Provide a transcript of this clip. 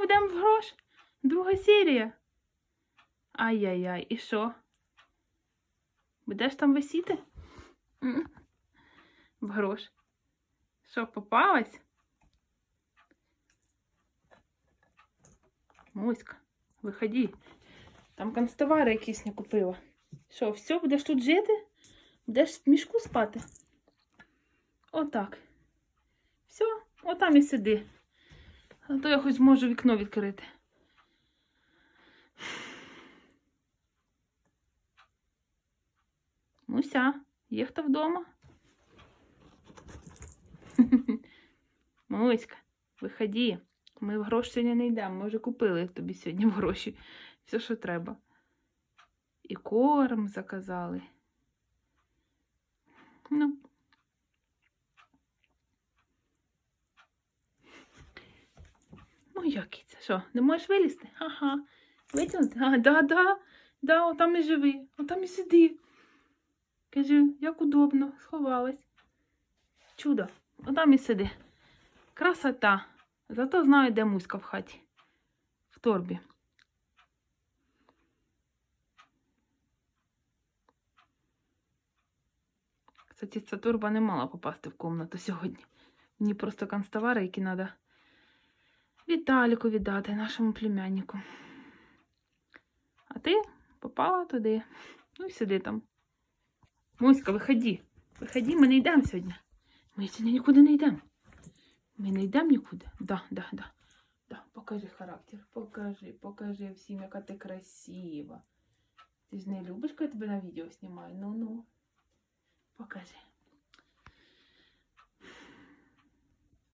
будемо в грош? Друга серія. Ай-яй-яй, і що? Будеш там висіти? В грош. Що, попалась? Моська, виходи. Там канцтовари якісь не купила. Що, все, будеш тут жити? Будеш в мішку спати? Отак. Все, отам і сиди. А то я хоч зможу вікно відкрити. Муся, є хто вдома? Муська, виходи. Ми в гроші сьогодні не йдемо. Ми вже купили тобі сьогодні в гроші все, що треба. І корм заказали. Ну. Який це? Що, не можеш вилізти? Ага. Витягнути? А, да, да. Да, отам і живи, отам і сиди. Кажи, як удобно, сховалась. Чудо, отам і сиди. Красота. Зато знаю, де муська в хаті. В торбі. Кстати, ця торба не мала попасти в комнату сьогодні. Мені просто канцтовари, які треба Віталіку віддати, нашому племяннику. А ти попала туди. Ну і сиди там. Муська, виходи. Виходи, ми не йдемо сьогодні. Ми сьогодні нікуди не йдемо. Ми не йдемо нікуди. Да, да, да. Да, покажи характер. Покажи, покажи всім, яка ти красива. Ти ж не любиш, коли я тебе на відео знімаю? Ну-ну.